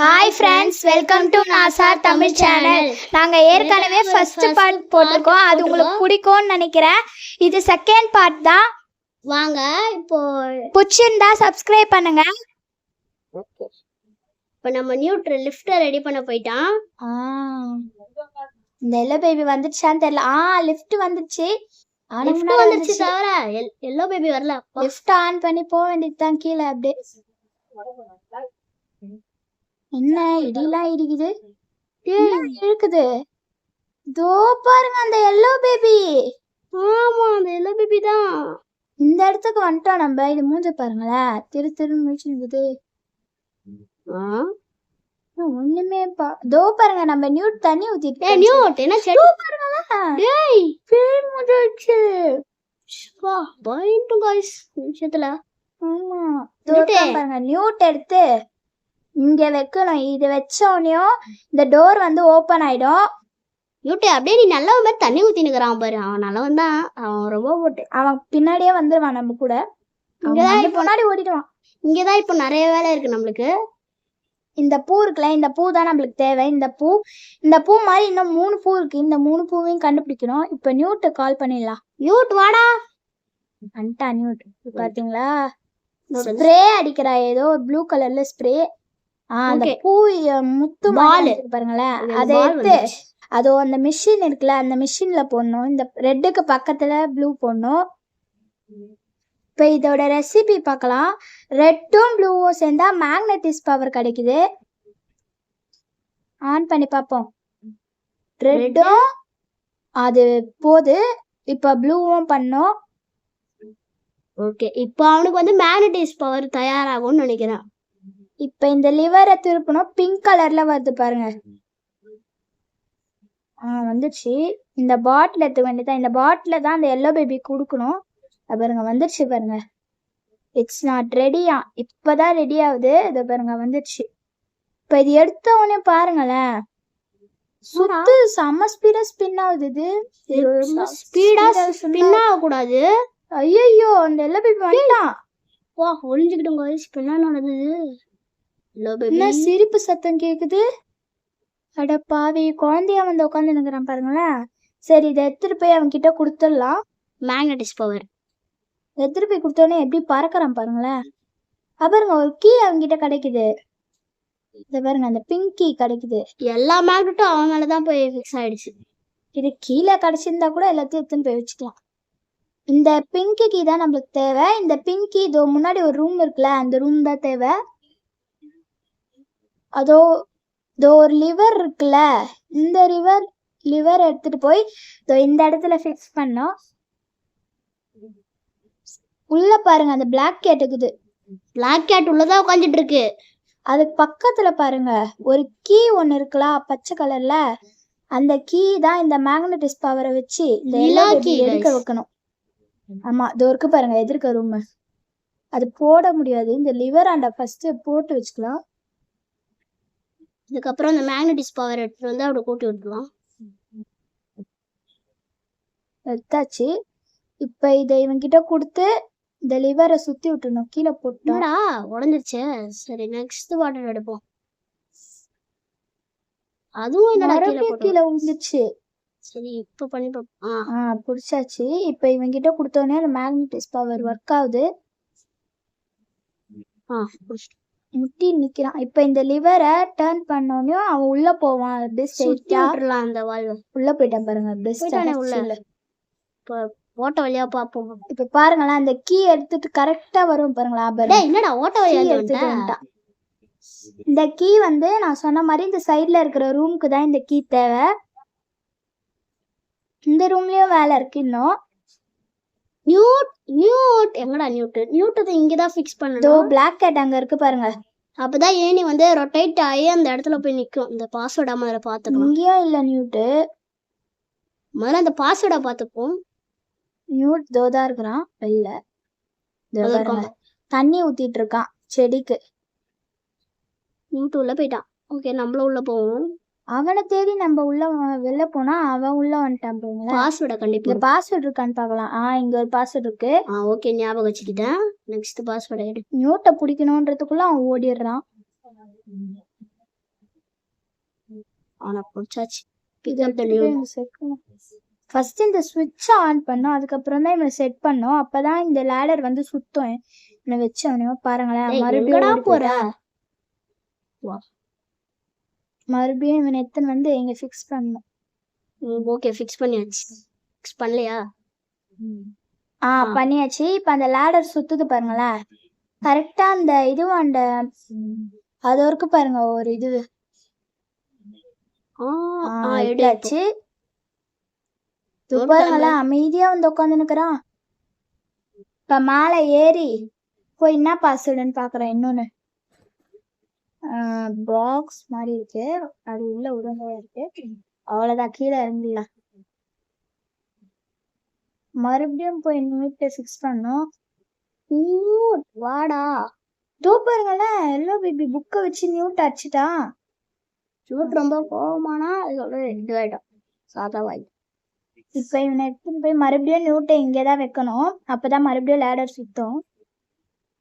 Hi friends welcome to NASA Tamil channel நாங்க ஏற்கனவே first part போட்டிருக்கோம். அது உங்களுக்கு பிடிக்கும்னு நினைக்கிறேன். இது செகண்ட் பார்ட் தான். வாங்க இப்போ பிடிச்சிருந்தா சப்ஸ்கிரைப் பண்ணுங்க. இப்போ நம்ம நியூட்ரு லிஃப்ட்டை ரெடி பண்ண போயிட்டான் இந்த எல்லோ பேபி வந்துடுச்சான்னு தெரியல. ஆ லிஃப்ட் வந்துடுச்சு லிஃப்ட் வந்துருச்சு தவிர எல்லோ பேபி வரல. லிஃப்ட் ஆன் பண்ணி போக வேண்டியது தான் கீழே அப்படியே. என்ன இடிலாம் இடிக்குது? என்ன இருக்குது தோ பாருங்க அந்த எல்லோ பேபி ஆமா அந்த எல்லோ பேபி தான். இந்த இடத்துக்கு வந்துட்டோம் நம்ம. இது மூஞ்ச பாருங்களேன். திரு திரு முடிச்சு. இன்னும் ஒண்ணுமே பா தோ பாருங்க நம்ம நியூட் தண்ணி ஊத்திட்டு ஏய் நியூட் என்ன செடி? பாருங்களேன். டேய் பேய் முதிர்ச்சு வா பயந்தும் காய்ஸ் நிமிஷத்துல ஆமா. தோ பாருங்க நியூட் எடுத்து. இங்க வைக்கணும். இது வச்சோடனையும் இந்த டோர் வந்து ஓபன் ஆயிடும். நியூட்டு அப்படியே நீ நல்ல மாதிரி தண்ணி ஊத்தி நிக்கிறான் பாரு. அவன் நல்லவன் தான். அவன் ரொம்ப போட்டு அவன் பின்னாடியே வந்துருவான் நம்ம கூட. அவன் இங்கதான் முன்னாடி ஓடிடுவான். இங்கதான் இப்போ நிறைய வேலை இருக்கு நம்மளுக்கு. இந்த பூ இருக்குல்ல இந்த பூ தான் நம்மளுக்கு தேவை. இந்த பூ இந்த பூ மாதிரி இன்னும் மூணு பூ இருக்கு. இந்த மூணு பூவையும் கண்டுபிடிக்கணும். இப்ப நியூட்டு கால் பண்ணிடலாம். நியூட் வாடா. வந்துட்டா நியூட். வந்து- ஸ்ப்ரே அடிக்கிறா. ஏதோ ப்ளூ கலர்ல ஸ்ப்ரே. அந்த. பூ முத்து இருக்கு பாருங்களேன். அதை எடுத்து. அதோ அந்த மிஷின் இருக்குல்ல அந்த மிஷின்ல போடணும். இந்த ரெட்டுக்கு பக்கத்துல ப்ளூ போடணும். இப்போ இதோட ரெசிபி பார்க்கலாம். ரெட்டும் ப்ளூவும் சேர்ந்தா மேக்னட்டிஸ் பவர் கிடைக்குது. ஆன் பண்ணி பார்ப்போம். ரெட்டும் அது போது இப்போ ப்ளூவும் பண்ணோம். ஓகே இப்போ அவனுக்கு வந்து மேக்னடைஸ் பவர் தயாராகும்னு நினைக்கிறேன். இப்போ இந்த லிவரை திருப்பணும். பிங்க் கலர்ல வருது பாருங்க. ஆ வந்துச்சு இந்த பாட்டில் எடுத்துக்க வேண்டியதான் இந்த பாட்டில் தான் அந்த எல்லோ பேபி கொடுக்கணும். பாருங்க வந்துருச்சு பாருங்க. இட்ஸ் நாட் ரெடியா இப்பதான் ரெடி ஆகுது. இது பாருங்க வந்துருச்சு. இப்போ இது எடுத்த உடனே பாருங்களேன். சுத்து செம்ம ஸ்பீடா ஸ்பின் ஆகுது இது. ரொம்ப ஸ்பீடா ஸ்பின் ஆகக்கூடாது. ஐயோ அந்த எல்லோ பேபி வந்துட்டான். வா ஒளிஞ்சுக்கிட்டோம் guys. இப்போ என்ன நடந்தது? என்ன பேபி சிரிப்பு சத்தம் கேக்குது? அட பாவி குழந்தைய வந்து உட்காந்து நிக்கிறான் பாருங்களேன். சரி இதை எடுத்துட்டு போய் அவன் கிட்ட கொடுத்துடலாம் மேக்னடைஸ் பவர் எடுத்துட்டு போய் கொடுத்தோடனே எப்படி பறக்கறான் பாருங்களேன். அப்புறங்க ஒரு கீ அவன்கிட்ட கிடைக்குது. இத பாருங்க அந்த பிங்க் கீ கிடைக்குது. எல்லா மேக்னெட்டும் அவன் மேல தான் போய் ஃபிக்ஸ் ஆயிடுச்சு. இது கீழே கிடைச்சிருந்தா கூட எல்லாத்தையும் எடுத்துன்னு போய் வச்சுக்கலாம். இந்த பிங்க் கீ தான் நம்மளுக்கு தேவை. இந்த பிங்க் கீ இதோ முன்னாடி ஒரு ரூம் இருக்குல்ல அந்த ரூம் தான் தேவை. அதோ இதோ ஒரு லிவர் இருக்குல்ல இந்த லிவர் லிவர் எடுத்துட்டு போய் இதோ இந்த இடத்துல ஃபிக்ஸ் பண்ணோம் உள்ள பாருங்க அந்த Black கேட் இருக்குது. பிளாக் கேட் உள்ளதா உட்காந்துட்டு இருக்கு அதுக்கு பக்கத்துல பாருங்க ஒரு கீ ஒன்னு இருக்குல்ல பச்சை கலர்ல அந்த கீ தான் இந்த மேக்னட்டிஸ் பவரை வச்சு இந்த key, baby எடுக்க. வைக்கணும். ஆமா இதோ இருக்கு பாருங்க எதிர்க்க ரூம் அது போட முடியாது. இந்த லிவர் ஆண்ட ஃபர்ஸ்ட் போட்டு வச்சுக்கலாம். இதுக்கப்புறம் அந்த மேக்னடைஸ் பவர் எடுத்துட்டு வந்து அவனை கூட்டி விட்டுருவான். எடுத்தாச்சு. இப்ப இதை இவன்கிட்ட கொடுத்து இந்த லிவரை சுத்தி விட்டுணும் கீழே போட்டோம். என்னடா உடஞ்சிருச்சே. சரி நெக்ஸ்ட் வாட்டர் எடுப்போம். அதுவும் என்னடா கீழே விழுந்துச்சு சரி இப்போ பண்ணி ஆ. புடிச்சாச்சு. இப்ப இவன்கிட்ட கொடுத்தோடனே அந்த மேக்னட்டிஸ் பவர் ஒர்க் ஆகுது. ஆ புடிச்சிட்டோம். முட்டி நிக்கிறான். இப்ப இந்த லிவரை டர்ன் பண்ணோடனே அவன் உள்ள போவான். அப்படியே ஸ்ட்ரெயிட்டா விட்டுறலாம் அந்த வால் உள்ள போயிட்டான் பாருங்க. அப்படியே உள்ள. இப்போ ஓட்ட வழியா பார்ப்போம். இப்ப பாருங்களேன் அந்த கீ எடுத்துட்டு கரெக்டா வரும் பாருங்களா டேய் என்னடா ஓட்ட வழியா எடுத்துட்டு வந்துட்ட? வந்துட்டான். இந்த கீ வந்து நான் சொன்ன மாதிரி இந்த சைடுல இருக்கிற ரூமுக்கு தான் இந்த கீ தேவை. இந்த ரூம்லயும் வேலை இருக்கு இன்னும். நியூட் நியூட் எங்கடா நியூட் நியூட் இங்க தான் ஃபிக்ஸ் பண்ணணும். பிளாக் கேட் அங்க இருக்கு பாருங்க. அப்பதான் ஏணி வந்து ரொட்டேட் ஆகி அந்த இடத்துல போய் நிக்கும்? இந்த பாஸ்வேர்டா முதல்ல பாத்துக்கலாம் இங்கேயும் இல்ல நியூட்டு முதல்ல அந்த பாஸ்வேர்டா பாத்துப்போம். நியூட் தோதா இருக்கிறான். வெளில தண்ணி ஊத்திட்டு இருக்கான். செடிக்கு. நியூட் உள்ள போயிட்டான். ஓகே நம்மளும் உள்ள போவோம். அவனை தேடி நம்ம உள்ள வெளில போனா அவன் உள்ள வந்துட்டான் பாஸ்வேர்டை இங்க கண்டிப்பா பாஸ்வேர்ட் இருக்கான்னு பார்க்கலாம். ஆ இங்க ஒரு பாஸ்வேர்ட் இருக்கு. ஆ ஓகே ஞாபகம் வச்சுக்கிட்டேன். நெக்ஸ்ட் பாஸ்வேர்டை எடு நியூட்டை பிடிக்கணுன்றதுக்குள்ள அவன் ஓடிடுறான். ஆனா பிடிச்சாச்சு. ஃபர்ஸ்ட் இந்த சுவிட்சை ஆன் பண்ணோம். அதுக்கப்புறம் தான் இவனை செட் பண்ணோம். அப்பதான் இந்த லேடர் வந்து சுத்தம். இவனை வச்சவனையோ பாருங்களேன். எங்கடா மறுபடியும் போற? மறுபடியும் இவனை எத்தனை வந்து இங்க ஃபிக்ஸ் பண்ணணும். ஓகே ஃபிக்ஸ் பண்ணியாச்சு. ஃபிக்ஸ் பண்ணலையா? ஆ. பண்ணியாச்சு. இப்ப அந்த லேடர் சுத்துது பாருங்களேன் கரெக்டா அந்த இதுவும் அந்த அது வரைக்கும் பாருங்க ஒரு இது. எடுத்தாச்சு. இது பாருங்களேன் அமைதியா வந்து உட்காந்து நிக்கிறான். இப்ப மேல ஏறி போய் என்ன பாஸ்வேர்டுன்னு பாக்குறேன் இன்னொன்னு. பாக்ஸ் மாதிரி இருக்கு. அது உள்ள உடம்பா இருக்கு. அவ்வளவுதான். கீழே இருந்துல மறுபடியும் போய் நியூட்டை ஃபிக்ஸ் பண்ணோம். வாடா. தோ பாருங்களேன் எல்லோ பேபி புக்கை வச்சு நியூட் அடிச்சிட்டான் சூட் ரொம்ப கோவமானா அதோட இதுவாயிடும். சாதாவாய் இப்ப இவனை எடுத்துன்னு போய் மறுபடியும் நியூட்டை இங்கே தான் வைக்கணும். அப்பதான் மறுபடியும் லேடர் சுத்தம்.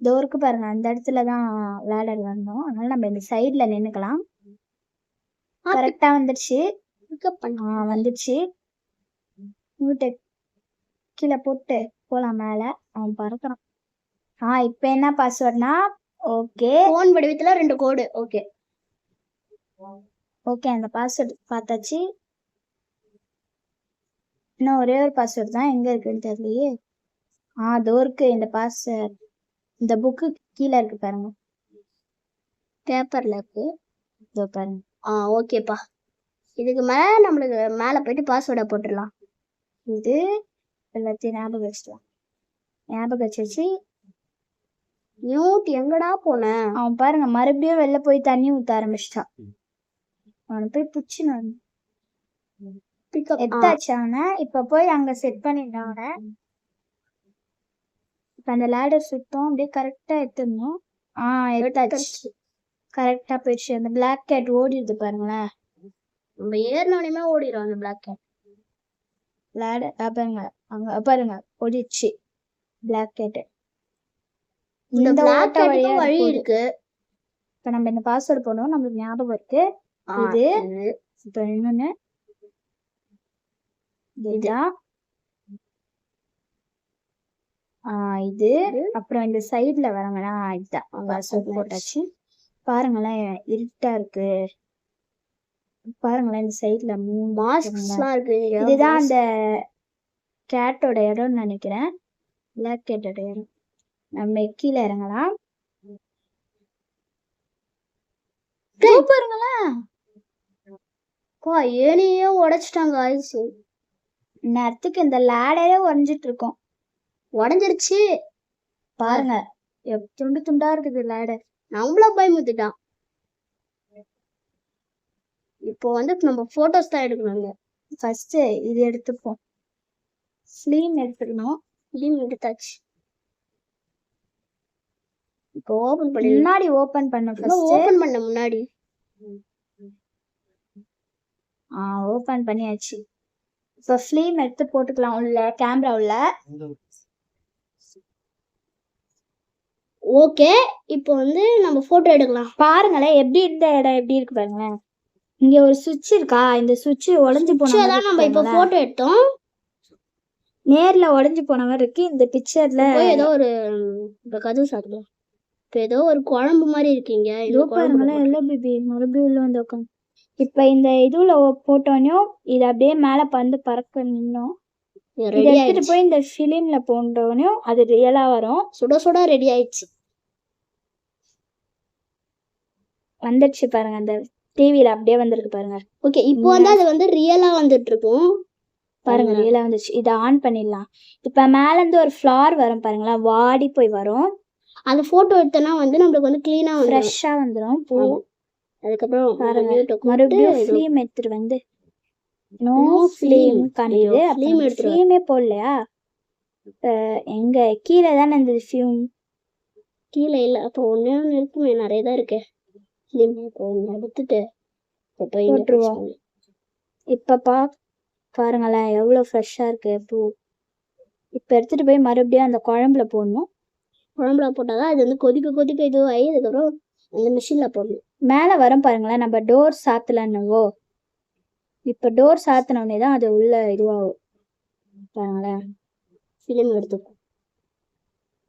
டோருக்கு பாருங்க அந்த இடத்துல தான் லேடர் வரணும் அதனால நம்ம இந்த சைடுல நின்னுக்கலாம். கரெக்டா வந்துடுச்சு பிக்கப் பண்ண. வந்துடுச்சு நியூட்டை கீழே போட்டு போலாம் மேல. அவன் பறக்குறான். ஆ இப்ப என்ன பாஸ்வேர்ட்னா ஓகே போன் வடிவத்துல ரெண்டு கோடு ஓகே ஓகே அந்த பாஸ்வேர்டு பார்த்தாச்சு. இன்னும் ஒரே ஒரு பாஸ்வேர்டு தான் எங்க இருக்குன்னு தெரியலையே. ஆ அதோ இருக்கு. இந்த பாஸ்வேர்ட் இந்த புக்கு கீழே இருக்கு பாருங்க. பேப்பர்ல இருக்கு. இதோ பாருங்க. ஆ ஓகேப்பா இதுக்கு மேல நம்மளுக்கு மேல போயிட்டு பாஸ்வேர்டை போட்டுடலாம். இது எல்லாத்தையும் ஞாபகம் வச்சுக்கலாம். ஞாபகம் வச்சு நியூட் எங்கடா போன? அவன் பாருங்க மறுபடியும் வெளில போய் தண்ணி ஊத்த ஆரம்பிச்சிட்டான் அவனை போய் புடிச்சு நான் பிக்கப் எடுத்தாச்சு அவனை. இப்ப போய் அங்க செட் பண்ணிடலாம் அவனை. இப்ப அந்த லேடர் சுத்தம் அப்படியே கரெக்டா எடுத்துடணும். ஆ எடுத்தாச்சு. கரெக்டா போயிடுச்சு. அந்த பிளாக் கேட் ஓடிடுது பாருங்களேன். நம்ம ஏறினோடனே ஓடிடும் அந்த பிளாக் கேட் பாருங்க அங்க பாருங்க ஓடிடுச்சு பிளாக் கேட் இந்த பிளாக் வழி. இருக்கு. இப்ப நம்ம இந்த பாஸ்வேர்டு போனோம் நம்மளுக்கு ஞாபகம் இருக்கு. இது. இப்ப இன்னொன்னு. இதுதான். ஆ இது. அப்புறம் இந்த சைடுல வரங்களா இதுதான். பாஸ்வேர்ட். போட்டாச்சு. பாருங்களேன் இருட்டா இருக்கு. பாருங்களேன் இந்த சைடுல மூணு மாஸ்க்ஸ்லாம் இருக்கு. இதுதான். அந்த கேட்டோட இடம்னு நினைக்கிறேன். பிளாக் கேட்டோட இடம். நம்ம கீழே இறங்கலாம். இதோ பாருங்களேன். அப்பா, ஏணியே உடைச்சிட்டாங்க ஐஸ் நேரத்துக்கு இந்த லேடரே உறைஞ்சிட்டு இருக்கோம். உடஞ்சிருச்சு. பாருங்க துண்டு துண்டா இருக்குது லேடர் நம்மள பயமுத்துட்டான் இப்போ வந்து நம்ம போட்டோஸ் தான் எடுக்கணுங்க. ஃபர்ஸ்ட் இது எடுத்துப்போம். ஸ்லீம் எடுத்துக்கணும். இதையும் எடுத்தாச்சு. இப்போ ஓபன் பண்ணி முன்னாடி ஓபன் பண்ண ஃபர்ஸ்ட் ஓபன் பண்ண முன்னாடி. ஆ ஓபன் பண்ணியாச்சு. இப்போ ஃபிலிம் எடுத்து போட்டுக்கலாம். உள்ள கேமரா உள்ள. ஓகே இப்போ வந்து நம்ம போட்டோ எடுக்கலாம். பாருங்களேன் எப்படி இருந்த இடம் எப்படி இருக்கு பாருங்களேன். இங்க ஒரு சுவிட்ச் இருக்கா? இந்த சுவிட்ச் உடைஞ்சு போன நம்ம இப்போ. போட்டோ எடுத்தோம். நேர்ல உடைஞ்சு போன மாதிரி இருக்கு. இந்த பிக்சர்ல ஏதோ ஒரு இப்போ கதவு சாத்தலாம் இப்போ ஏதோ ஒரு குழம்பு மாதிரி இருக்கீங்க இதோ பாருங்களேன். எல்லோ பேபி மறுபடியும் உள்ள வந்து உட்காந்து இப்ப இந்த இதுல போட்டோனையும் இது அப்படியே மேல பந்து பறக்க நின்னோம். எடுத்துட்டு போய் இந்த ஃபிலிம்ல போட்டோனையும் அது ரியலா வரும். சுட சுட ரெடி ஆயிடுச்சு. வந்துடுச்சு பாருங்க அந்த டிவில அப்படியே வந்திருக்கு பாருங்க. ஓகே இப்போ வந்து அது வந்து ரியலா வந்துட்டு இருக்கும் பாருங்க ஆமா. ரியலா வந்துச்சு. இதை ஆன் பண்ணிடலாம். இப்ப மேல இருந்து ஒரு ஃபிளார் வரும் பாருங்களேன் வாடி போய் வரும். அந்த போட்டோ எடுத்தோம்னா வந்து நம்மளுக்கு வந்து கிளீனா வந்துடும் ஃப்ரெஷ்ஷா வந்துரும். பூ. அதுக்கப்புறம் மறுபடியும் ஃபிலிம் எடுத்துட்டு வந்து. நோ ஃபிலிம் எடுத்துட்டு வா. ஃபிலிமே போடலையா? எங்க கீழே தானே இருந்தது ஃபிலிம் கீழே இல்ல அப்போ ஒண்ணே ஒண்ணு இருக்குமே நிறைய தான் இருக்கு. எடுத்துட்டு போட்டுருவோம். இப்ப பா பாருங்களேன் எவ்வளவு ஃப்ரெஷ்ஷா இருக்கு. பூ இப்ப எடுத்துட்டு போய் மறுபடியும் அந்த குழம்புல போடணும். குழம்புல போட்டாதான் அது வந்து கொதிக்க கொதிக்க இதுவாகி அதுக்கப்புறம் அந்த மிஷின்ல போடணும். மேல வரும் பாருங்களேன் நம்ம டோர் சாத்தலன்னவோ இப்போ டோர் சாத்தினோடனே தான் அது உள்ள இதுவாகும். பாருங்களேன். ஃபிலிம்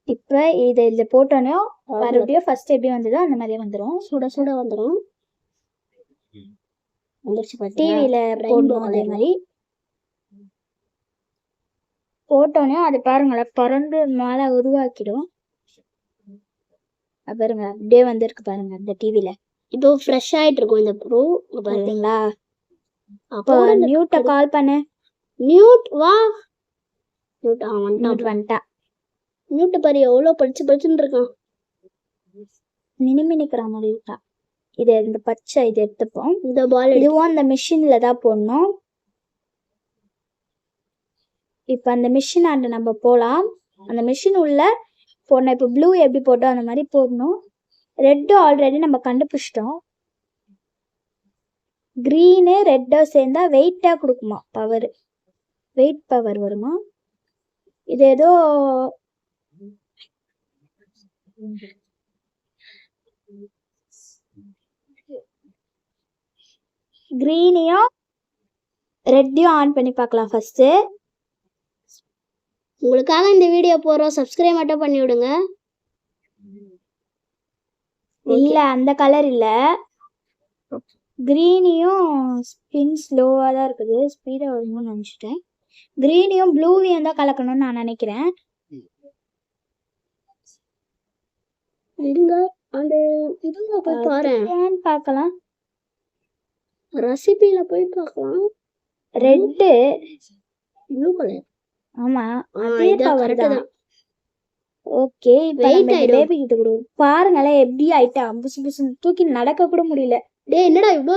இப்போ இதை இதில் போட்டோன்னே மறுபடியும் ஃபர்ஸ்ட் எப்படி வந்ததோ அந்த மாதிரியே வந்துடும் சுட சுட வந்துடும் பாத்தீங்களா? டிவியில் போடணும் அதே. மாதிரி. போட்டோன்னே அது பாருங்களேன் பறந்து மேலே உருவாக்கிடும். பாருங்க அப்படியே வந்திருக்கு பாருங்க அந்த டிவியில் இப்போ ஃப்ரெஷ் ஆயிட்டு இருக்கும் இந்த ப்ரோ. பாருங்க பார்த்தீங்களா அப்போ மியூட்டை கால் பண்ணு. மியூட் வா. மியூட் ஆ வந்துட்டான் மியூட் பாரு எவ்வளவு படிச்சு படிச்சுன்னு இருக்கான். மினிமி நிக்கிற மாதிரி இருக்கா. இது இந்த பச்சை இது எடுத்துப்போம். இந்த பால் இதுவும் அந்த மிஷின்ல தான் போடணும். இப்போ அந்த மிஷின் ஆண்டு நம்ம போகலாம் அந்த மிஷின் உள்ள போடணும் இப்போ ப்ளூ எப்படி போட்டோம் அந்த மாதிரி போடணும். ரெட்டு ஆல்ரெடி நம்ம கண்டுபிடிச்சிட்டோம். க்ரீனு ரெட்டும் சேர்ந்தா வெயிட்டாக கொடுக்குமா? பவர் வெயிட் பவர் வருமா? இது ஏதோ க்ரீனையும் ரெட்டையும் ஆன் பண்ணி பார்க்கலாம் ஃபர்ஸ்ட்டு உங்களுக்காக இந்த வீடியோ போறோம் சப்ஸ்கிரைப் மட்டும் பண்ணி விடுங்க. இல்ல அந்த கலர் இல்ல. கிரீனியும் ஸ்பின் ஸ்லோவா தான் இருக்குது. ஸ்பீடா வரும்னு நினைச்சிட்டேன். கிரீனியும் ப்ளூவையும் தான் கலக்கணும்னு நான் நினைக்கிறேன். இருங்க அந்த இதுல போய் பாரு ஏன்னு பார்க்கலாம். ரெசிபில போய் பார்க்கலாம். ரெட்டு. ப்ளூ கலர் ஆமா அதே கரெக்ட் தான். ஓகே நம்ம ஆயிடும். பேபி கிட்ட கொடுவோம் பாருங்களேன் எப்படி ஆயிட்டா? புசு புசு தூக்கி நடக்க கூட முடியல. டேய் என்னடா இவ்வளோ